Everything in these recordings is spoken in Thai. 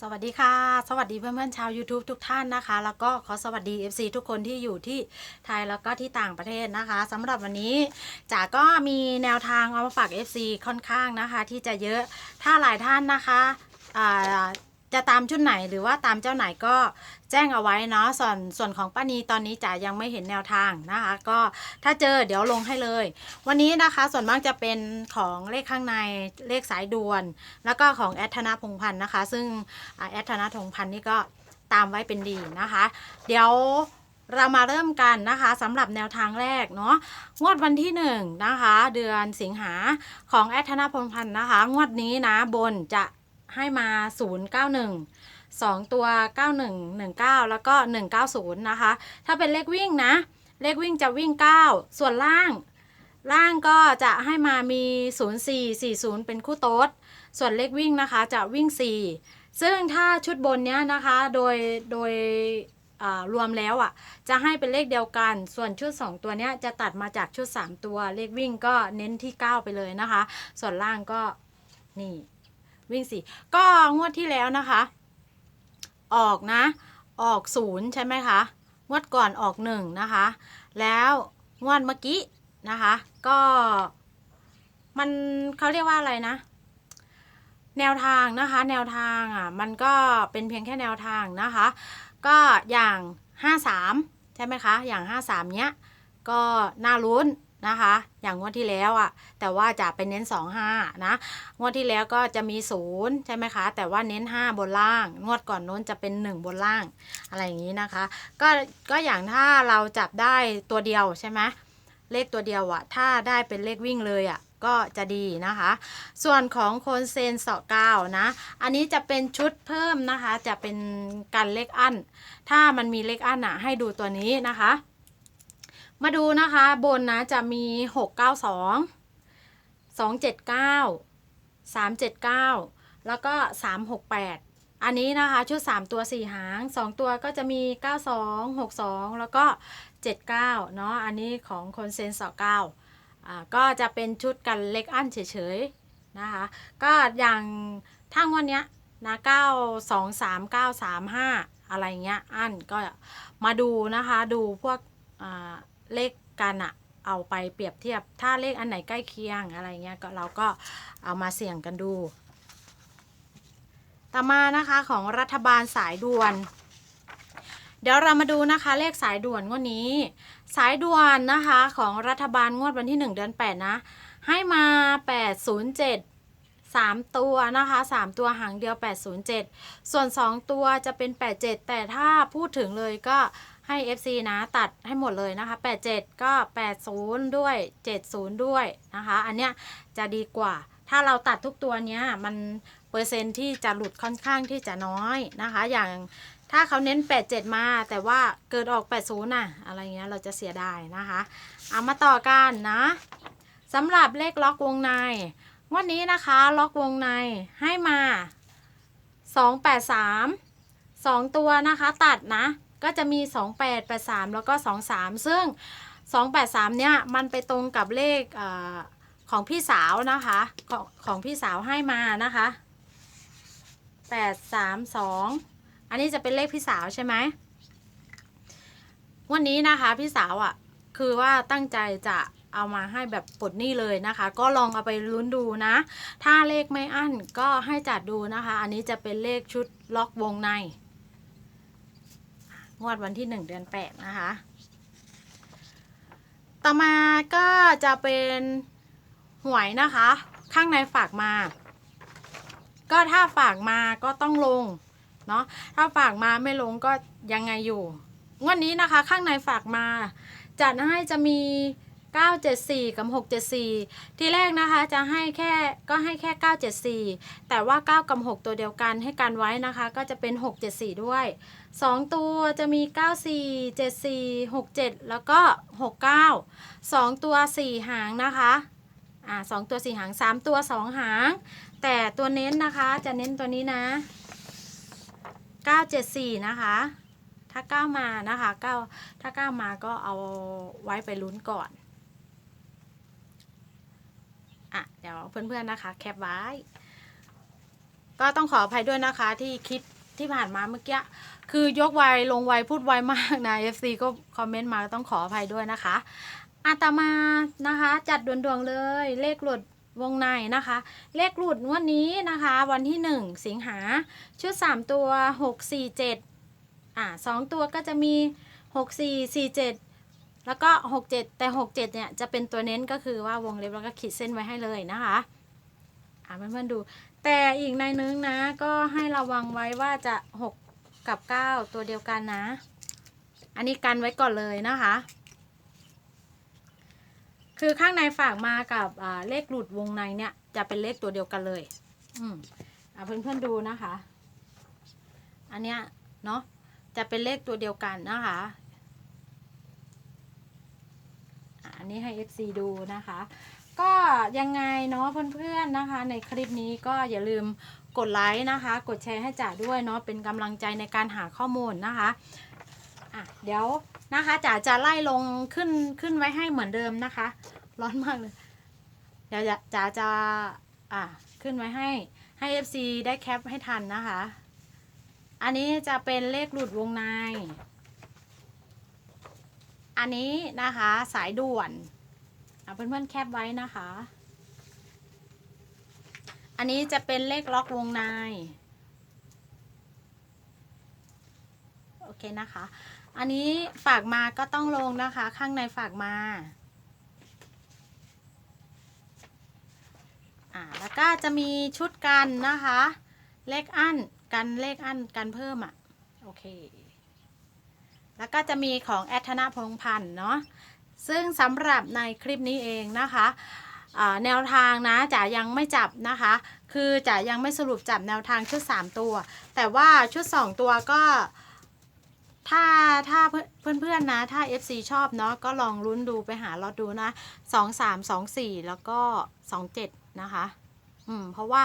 สวัสดีค่ะ สวัสดีเพื่อนๆชาว YouTube ทุกท่านนะคะ แล้วก็ขอสวัสดี FC ทุกคนที่อยู่ที่ไทยแล้วก็ที่ต่างประเทศนะคะสำหรับวันนี้จ๋าก็มีแนวทางเอามาฝาก FC ค่อนข้างนะคะ ที่จะเยอะถ้าหลายท่านนะคะ จะตามชุดไหนหรือว่าตามเจ้าไหนก็แจ้งเอาไว้เนาะส่วนส่วนของป้านีตอนนี้จ๋ายังไม่เห็นแนวทางนะคะ ก็ถ้าเจอเดี๋ยวลงให้เลย วันนี้นะคะส่วนมากจะเป็นของเลขข้างในเลขสายด่วน แล้วก็ของแอดธนาพงพันธ์นะคะ ซึ่งแอดธนาพงพันธ์นี่ก็ตามไว้เป็นดีนะคะ เดี๋ยวเรามาเริ่มกันนะคะสำหรับแนวทางแรกเนาะงวดวันที่หนึ่งนะคะ เดือนสิงหาของแอดธนาพงพันธ์นะคะ งวดนี้นะบนจะ ให้มา 091 2 ตัว 9119 แล้วก็ 190 นะคะ ถ้าเป็นเลขวิ่งนะ เลขวิ่งจะวิ่ง 9 ส่วนล่าง ล่างก็จะให้มามี 0440 เป็นคู่โต๊ด ส่วนเลขวิ่งนะคะจะวิ่ง 4 ซึ่งถ้าชุดบนเนี้ยนะคะ โดย โดยรวมแล้วอะจะให้เป็นเลขเดียวกัน ส่วนชุด 2 ตัวเนี้ยจะตัดมาจากชุด 3 ตัวเลขวิ่งก็เน้นที่ 9 ไปเลยนะคะ ส่วนล่างก็นี่ วิ่ง4ก็งวดที่แล้วนะคะ ออกนะ ออก0ใช่ไหมคะงวดก่อนออก1นะคะ แล้วงวดเมื่อกี้นะคะ ก็มันเขาเรียกว่าอะไรนะ แนวทางนะคะ แนวทางอะมันก็เป็นเพียงแค่แนวทางนะคะ ก็อย่าง 53 ใช่ไหมคะ อย่าง 53 เนี้ย ก็น่าลุ้น นะคะ อย่างงวดที่แล้วอะ แต่ว่าจะไปเน้น 25 นะ งวดที่แล้วก็จะมี 0 ใช่ไหมคะ แต่ว่าเน้น 5 บนล่าง งวดก่อนโน้นจะเป็น 1 บนล่าง อะไรอย่างนี้นะคะ ก็ก็อย่างถ้าเราจับได้ตัวเดียวใช่ไหมเลขตัวเดียวอะถ้าได้เป็นเลขวิ่งเลยอะก็จะดีนะคะ ส่วนของโคนเซนเสาะเก้านะ อันนี้จะเป็นชุดเพิ่มนะคะ จะเป็นการเลขอั้น ถ้ามันมีเลขอั้นอะ ให้ดูตัวนี้นะคะ มาดูนะคะบนนะจะมี 692 279 379 แล้วก็ 368 อันนี้นะคะชุด 3 ตัว 4 หาง 2 ตัวก็จะมี 92 62 แล้วก็ 79 เนาะอันนี้ของคนเซนสอ9อ่าก็จะเป็นชุดกันเล็กอั้นเฉยๆนะคะ ก็อย่างทั้งวันเนี้ยนะ9 2 3 9 3 5 อะไรเงี้ยอั้นก็มาดูนะคะดูพวกอ่า เลขกันอะเอาไปเปรียบเทียบ ถ้าเลขอันไหนใกล้เคียงอะไรเงี้ยก็เราก็เอามาเสี่ยงกันดู ต่อมานะคะของรัฐบาลสายด่วน เดี๋ยวเรามาดูนะคะ เลขสายด่วนงวดนี้ สายด่วนนะคะของรัฐบาลงวดวันที่ 1 เดือน 8 นะ ให้มา 807 3 ตัวนะคะ 3 ตัวหางเดียว 807 ส่วน 2 ตัวจะเป็น 87 แต่ถ้าพูดถึงเลยก็ ให้ FC นะตัดให้หมดเลยนะคะ 87 ก็ 80 ด้วย 70 ด้วยนะคะ อันเนี้ยจะดีกว่า ถ้าเราตัดทุกตัวเนี้ยมันเปอร์เซ็นที่จะหลุดค่อนข้างที่จะน้อยนะคะ อย่างถ้าเขาเน้น 87 มา แต่ว่าเกิดออก 80น่ะ อะไรเงี้ยเราจะเสียดายนะคะ เอามาต่อกันนะสำหรับเลขล็อกวงในงวันนี้นะคะล็อกวงในให้มา 283 2 ตัวนะคะ ตัดนะ ก็จะมี 2883 แล้วก็ 23 ซึ่ง 283 เนี่ย มันไปตรงกับเลขอของพี่สาวนะคะของของพี่สาวให้มานะคะ 832 อันนี้จะเป็นเลขพี่สาวใช่ไหม วันนี้นะคะพี่สาวอะ่ะ คือว่าตั้งใจจะเอามาให้แบบปลดหนี้เลยนะคะ ก็ลองเอาไปลุ้นดูนะ ถ้าเลขไม่อั้นก็ให้จัดดูนะคะ อันนี้จะเป็นเลขชุดล็อกวงใน งวดวันที่หนึ่งเดือนแปดนะคะ ต่อมาก็จะเป็นหวยนะคะ ข้างในฝากมา ก็ถ้าฝากมาก็ต้องลงเนาะถ้าฝากมาไม่ลงก็ยังไงอยู่งวันนี้นะคะ ข้างในฝากมาจัดให้จะมี 974 กับ 674 ทีแรกนะคะจะให้แค่ก็ให้แค่ 974 แต่ว่า 9 กับ 6 ตัวเดียวกันให้กันไว้นะคะ ก็จะเป็น 674 ด้วย 2 ตัวจะมี 94 74 67 แล้วก็ 69 2 ตัว 4 หางนะคะอ่า2ตัว 4 หาง 3 ตัว 2 หาง แต่ตัวเน้นนะคะจะเน้นตัวนี้นะ 974 นะคะถ้า9มานะคะ9ถ้า9มาก็เอาไว้ไปลุ้นก่อน อะเดี๋ยวเพื่อนๆนะคะ แคปไว้ ก็ต้องขออภัยด้วยนะคะ ที่คลิปที่ผ่านมาเมื่อกี้คือยกไวลงไวพูดไวมากนะ FC ก็คอมเมนต์มาต้องขออภัยด้วยนะคะอาตมานะคะ จัดด่วนๆเลย เลขหลุดวงในนะคะ เลขหลุดวันนี้นะคะ วันที่ 1 สิงหาชุด 3 ตัว 647อ่าสองตัวก็จะมี 6447 แล้วก็ 67 แต่ 67 เนี่ย จะเป็นตัวเน้นก็คือว่าวงเล็บแล้วก็ขีดเส้นไว้ให้เลยนะคะ อ่าเพื่อนๆดู แต่อีกในนึงนะ ก็ให้ระวังไว้ว่าจะ 6 กับ 9 ตัวเดียวกันนะ อันนี้กันไว้ก่อนเลยนะคะ คือข้างในฝากมากับเลขหลุดวงในเนี่ย จะเป็นเลขตัวเดียวกันเลย อืมอ่าเพื่อนๆดูนะคะ อันเนี้ยเนาะจะเป็นเลขตัวเดียวกันนะคะ อันนี้ให้ FC ดูนะคะ ก็ยังไงเนาะเพื่อนๆนะคะ ในคลิปนี้ก็อย่าลืมกดไลค์นะคะ กดแชร์ให้จ๋าด้วยเนาะเป็นกำลังใจในการหาข้อมูลนะคะอะเดี๋ยวนะคะจ๋าจะไล่ลงขึ้นขึ้นไว้ให้เหมือนเดิมนะคะ ร้อนมากเลย เดี๋ยวจ๋าจะอะขึ้นไว้ให้ให้ FC ได้แคปให้ทันนะคะ อันนี้จะเป็นเลขหลุดวงใน อันนี้นะคะสายด่วนอะเพื่อนๆแคปไว้นะคะ อันนี้จะเป็นเลขล็อกวงใน โอเคนะคะ อันนี้ฝากมาก็ต้องลงนะคะ ข้างในฝากมาอ่าแล้วก็จะมีชุดกันนะคะ เลขอั้นกันเลขอั้นกันเพิ่มอะ โอเค แล้วก็จะมีของแอดธนาพงพันธ์เนาะซึ่งสำหรับในคลิปนี้เองนะคะแนวทางนะจ๋ายังไม่จับนะคะ คือจ๋ายังไม่สรุปจับแนวทางชุด 3 ตัว แต่ว่าชุด 2 ตัวก็ ถ้าถ้าเพื่อนๆนะถ้า FC ชอบเนาะก็ลองลุ้นดูไปหาลอดดูนะ 2 3 2 4 แล้วก็ 2 7 นะคะ อืม เพราะว่า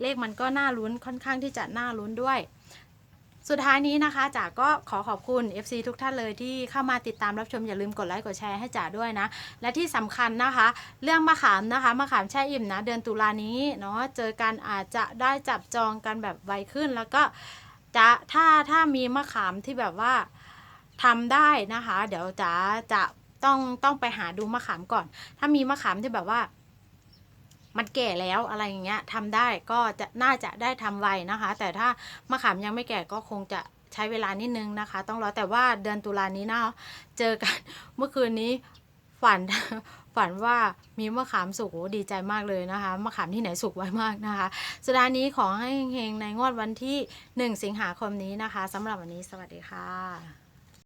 เลขมันก็น่าลุ้นค่อนข้างที่จะน่าลุ้นด้วย สุดท้ายนี้นะคะจ๋าก็ขอขอบคุณ FC ทุกท่านเลยที่เข้ามาติดตามรับชมอย่าลืมกดไลค์กดแชร์ให้จ๋าด้วยนะ และที่สำคัญนะคะ เรื่องมะขามนะคะมะขามแช่อิ่มนะ เดือนตุลานี้เนาะเจอกันอาจจะได้จับจองกันแบบไวขึ้น แล้วก็จะถ้าถ้ามีมะขามที่แบบว่าทำได้นะคะ เดี๋ยวจ๋าจะต้องต้องไปหาดูมะขามก่อน ถ้ามีมะขามที่แบบว่า มันแก่แล้วอะไรอย่างเงี้ยทำได้ก็จะน่าจะได้ทำไวนะคะ แต่ถ้ามะขามยังไม่แก่ก็คงจะใช้เวลานิดนึงนะคะ ต้องรอแต่ว่าเดือนตุลานี้นะเจอกันเมื่อคืนนี้ฝันฝันว่ามีมะขามสุกดีใจมากเลยนะคะมะขามที่ไหนสุกไวมากนะคะสุดานี้ขอให้เฮงในงวดวันที่ 1 สิงหาคมนี้นะคะสำหรับวันนี้สวัสดีค่ะ